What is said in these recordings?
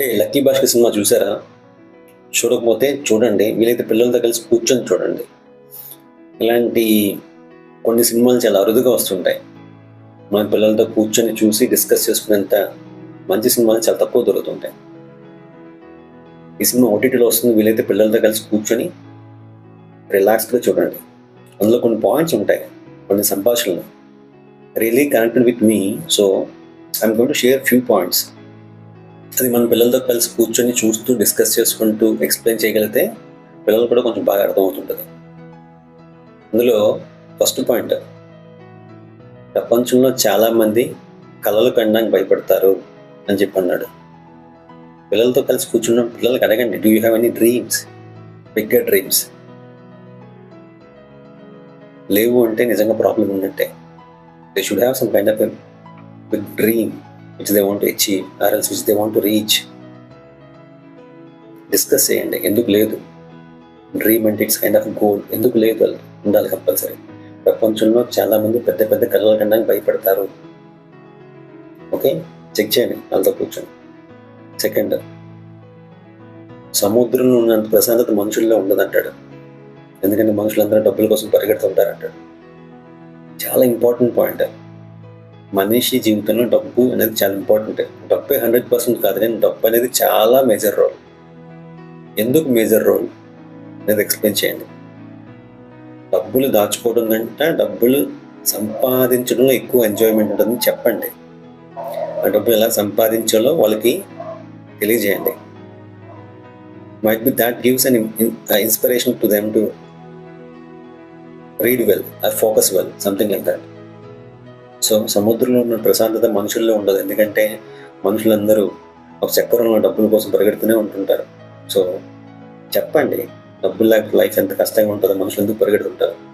అంటే lucky Bhaskar cinema చూసారా? చూడకపోతే చూడండి. వీలైతే పిల్లలతో కలిసి కూర్చొని చూడండి. ఇలాంటి కొన్ని సినిమాలు చాలా అరుదుగా వస్తుంటాయి. మన పిల్లలతో కూర్చొని చూసి డిస్కస్ చేసుకునేంత మంచి సినిమాలు చాలా తక్కువ దొరుకుతుంటాయి. ఈ సినిమా ఓటీటీలో వస్తుంది. వీలైతే పిల్లలతో కలిసి కూర్చొని రిలాక్స్గా చూడండి. అందులో కొన్ని పాయింట్స్ ఉంటాయి. కొన్ని సంభాషణలు. Really connected with me. So I'm gonna share few points. అది మన పిల్లలతో కలిసి కూర్చొని చూస్తూ డిస్కస్ చేసుకుంటూ ఎక్స్ప్లెయిన్ చేయగలిగితే పిల్లలు కూడా కొంచెం బాగా అర్థమవుతుంటుంది. అందులో ఫస్ట్ పాయింట్ ప్రపంచంలో చాలామంది కళలు కనడానికి భయపడతారు అని చెప్పి అన్నాడు పిల్లలతో కలిసి కూర్చున్న పిల్లలకి అడగండి do you have any dreams bigger dreams లేవు అంటే నిజంగా ప్రాబ్లం ఉన్నట్టే they should have some kind of big dream which they want achieve or else which they want reach discuss చేయండి. ఎందుకు లేదు? డ్రీమ్ అంటే ఇట్స్ కైండ్ ఆఫ్ గోల్ ఎందుకు లేదు? ఉండాలి కంపల్సరీ ప్రపంచంలో చాలా మంది పెద్ద పెద్ద కళలు కనడానికి భయపడతారు. ఓకే చెక్ చేయండి. వాళ్ళతో కూర్చొని సెకండ్ సముద్రంలో ఉన్నంత ప్రశాంతత మనుషుల్లో ఉండదంటాడు. ఎందుకంటే మనుషులందరూ డబ్బుల కోసం పరిగెడుతుంటారంటాడు చాలా ఇంపార్టెంట్ పాయింట్ మనిషి జీవితంలో డబ్బు అనేది చాలా ఇంపార్టెంట్ డబ్బే హండ్రెడ్ పర్సెంట్ కాదు కానీ డబ్బు అనేది చాలా మేజర్ రోల్ ఎందుకు మేజర్ రోల్ అనేది ఎక్స్ప్లెయిన్ చేయండి. డబ్బులు దాచుకోవడం కంటే డబ్బులు సంపాదించడంలో ఎక్కువ ఎంజాయ్మెంట్ ఉంటుందని చెప్పండి. ఆ డబ్బులు ఎలా సంపాదించాలో వాళ్ళకి తెలియజేయండి. Might be that gives an inspiration to them to read well or focus well something like that so సముద్రంలో ఉన్న ప్రశాంతత మనుషుల్లో ఉండదు. ఎందుకంటే మనుషులందరూ ఒక చక్రంలో డబ్బుల కోసం పరిగెడుతూనే ఉంటుంటారు. సో చెప్పండి డబ్బులు లేకపోతే లైఫ్ ఎంత కష్టంగా ఉంటుందో మనుషులు ఎందుకు పరిగెడుతుంటారు?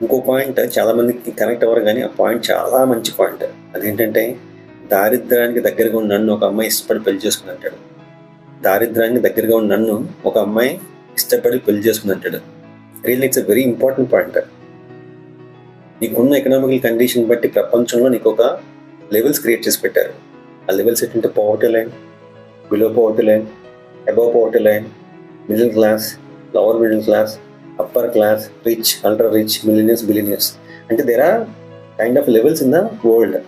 ఇంకో పాయింట్ చాలామందికి కనెక్ట్ అవ్వరు కానీ ఆ పాయింట్ చాలా మంచి పాయింట్. అదేంటంటే దారిద్రానికి దగ్గరగా ఉన్న నన్ను ఒక అమ్మాయి ఇష్టపడి పెళ్ళి చేసుకుని అంటాడు. దారిద్రానికి దగ్గరగా ఉన్న నన్ను ఒక అమ్మాయి ఇష్టపడి పెళ్ళి చేసుకుని అంటాడు. Real it's a very important point నీకున్న ఎకనామికల్ కండిషన్ బట్టి ప్రపంచంలో నీకు ఒక లెవెల్స్ క్రియేట్ చేసి పెట్టారు. ఆ లెవెల్స్ ఏంటంటే poverty line below poverty line above poverty line middle class lower middle class upper class rich ultra rich millionaires billionaires అంటే there are kind of levels in the world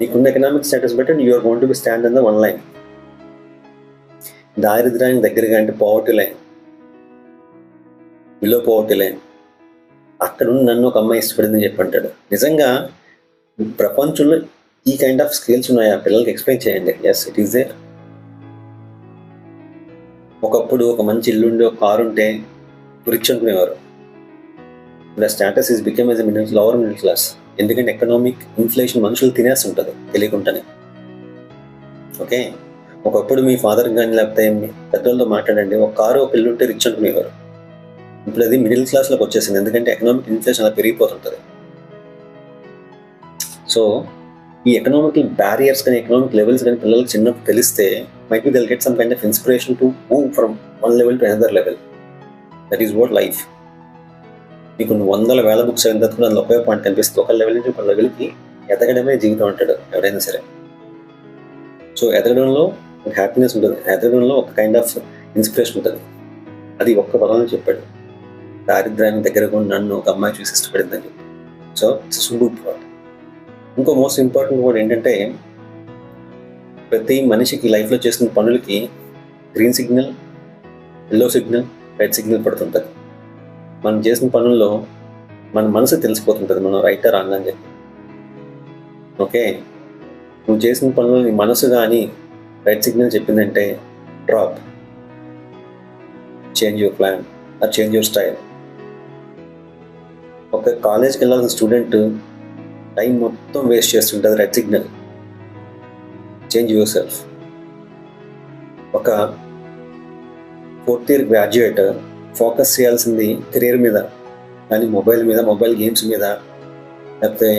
నీకున్న economic status బట్టి you're gonna be stand in the one line దారిద్ర్యానికి దగ్గరగా అంటే poverty line below poverty line అక్కడ ఉన్న నన్ను ఒక అమ్మాయి ఇష్టపడిందని చెప్పి అంటాడు. నిజంగా ప్రపంచంలో ఈ కైండ్ ఆఫ్ స్కిల్స్ ఉన్నాయా? పిల్లలకి ఎక్స్ప్లెయిన్ చేయండి. ఎస్ ఇట్ ఈస్ దేర్ ఒకప్పుడు ఒక మంచి ఇల్లు ఒక కారు ఉంటే రిచ్ అనుకునేవారు. The status is become as middle lower middle class ఎందుకంటే ఎకనామిక్ ఇన్ఫ్లేషన్ మనుషులు తినేస్తుంటుంది తెలియకుండానే. ఓకే ఒకప్పుడు మీ ఫాదర్ కానీ లేకపోతే మీ మాట్లాడండి. ఒక కారు ఒక ఇల్లు ఉంటే రిచ్ అనుకునేవారు. ఇప్పుడు అది మిడిల్ క్లాస్లోకి వచ్చేసింది. ఎందుకంటే ఎకనామిక్ ఇన్ఫ్లేషన్ అలా పెరిగిపోతుంటుంది. సో ఈ ఎకనామికల్ బ్యారియర్స్ కానీ ఎకనామిక్ లెవెల్స్ కానీ పిల్లలకు చిన్నప్పుడు తెలిస్తే might be they'll get some kind of inspiration to move from one level to another level that is what life మీకు వందల వేల బుక్స్ అయిన తర్వాత అందులో ఒకే పాయింట్ కనిపిస్తుంది. ఒక లెవెల్ నుంచి ఒక లెవెల్కి ఎదగడమే జీవితం అంటాడు ఎవరైనా సరే. సో ఎదగడంలో హ్యాపీనెస్ ఉంటుంది. ఎదగడంలో ఒక కైండ్ ఆఫ్ ఇన్స్పిరేషన్ ఉంటుంది. అది ఒక్క పదంలో చెప్పాడు. దారిద్ర్యానికి దగ్గరగా ఉన్న నన్ను ఒక అమ్మాయి చూసి ఇష్టపడిందని సో ఇట్స్ గుడ్ పాయింట్ ఇంకో మోస్ట్ ఇంపార్టెంట్ కూడా ఏంటంటే ప్రతి మనిషికి లైఫ్లో చేసిన పనులకి green signal yellow signal red signal పడుతుంటుంది. మనం చేసిన పనుల్లో మన మనసు తెలిసిపోతుంటుంది మనం రైట్ రాంగ్ అని చెప్పి. ఓకే నువ్వు చేసిన పనులు నీ మనసు కానీ రెడ్ సిగ్నల్ చెప్పిందంటే drop change your plan or change your style ఒక కాలేజ్కి వెళ్ళాల్సిన స్టూడెంట్ టైం మొత్తం వేస్ట్ చేస్తుంటుంది red signal change yourself ఒక ఫోర్త్ ఇయర్ గ్రాడ్యుయేట్ ఫోకస్ చేయాల్సింది కెరీర్ మీద కానీ మొబైల్ మీద మొబైల్ గేమ్స్ మీద లేకపోతే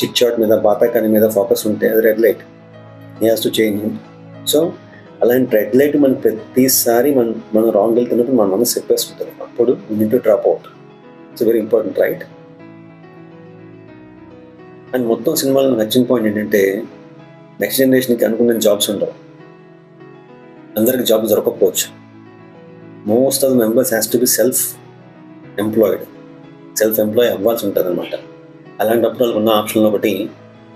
చిట్ చాట్ మీద బాతాకాని మీద ఫోకస్ ఉంటే అది red light he has to change so అలాంటి రెడ్ లైట్ మనం ప్రతిసారి మనం మనం రాంగ్ వెళ్తున్నప్పుడు మన మనసు చెప్పేస్తుంటుంది. అప్పుడు need to drop out it's very important right and మొత్తం సినిమాలో నచ్చిన పాయింట్ ఏంటంటే నెక్స్ట్ జనరేషన్కి అనుకున్న జాబ్స్ ఉండవు. అందరికి job దొరకకపోవచ్చు. Most of the members has to be self employed self employ అవ్వాల్సి ఉంటుంది అనమాట అలాంటప్పుడు వాళ్ళకు ఉన్న ఆప్షన్లో ఒకటి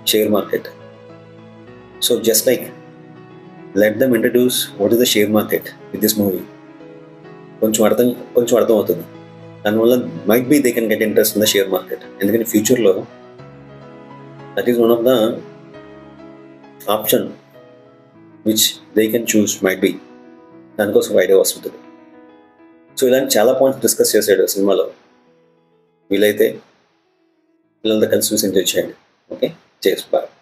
share market so just like let them introduce what is the share market with this movie కొంచెం అర్థం కొంచెం అర్థం అవుతుంది దానివల్ల might be they can get interest in the share market ఎందుకంటే ఫ్యూచర్లో that is one of the option which they can choose might be దానికోసం idea వస్తుంటుంది. సో ఇలాంటి చాలా పాయింట్స్ డిస్కస్ చేశాడు సినిమాలో. వీలైతే పిల్లలతో కలిసి చూసి ఎంజాయ్ చేయండి. ఓకే చేసి బాయ్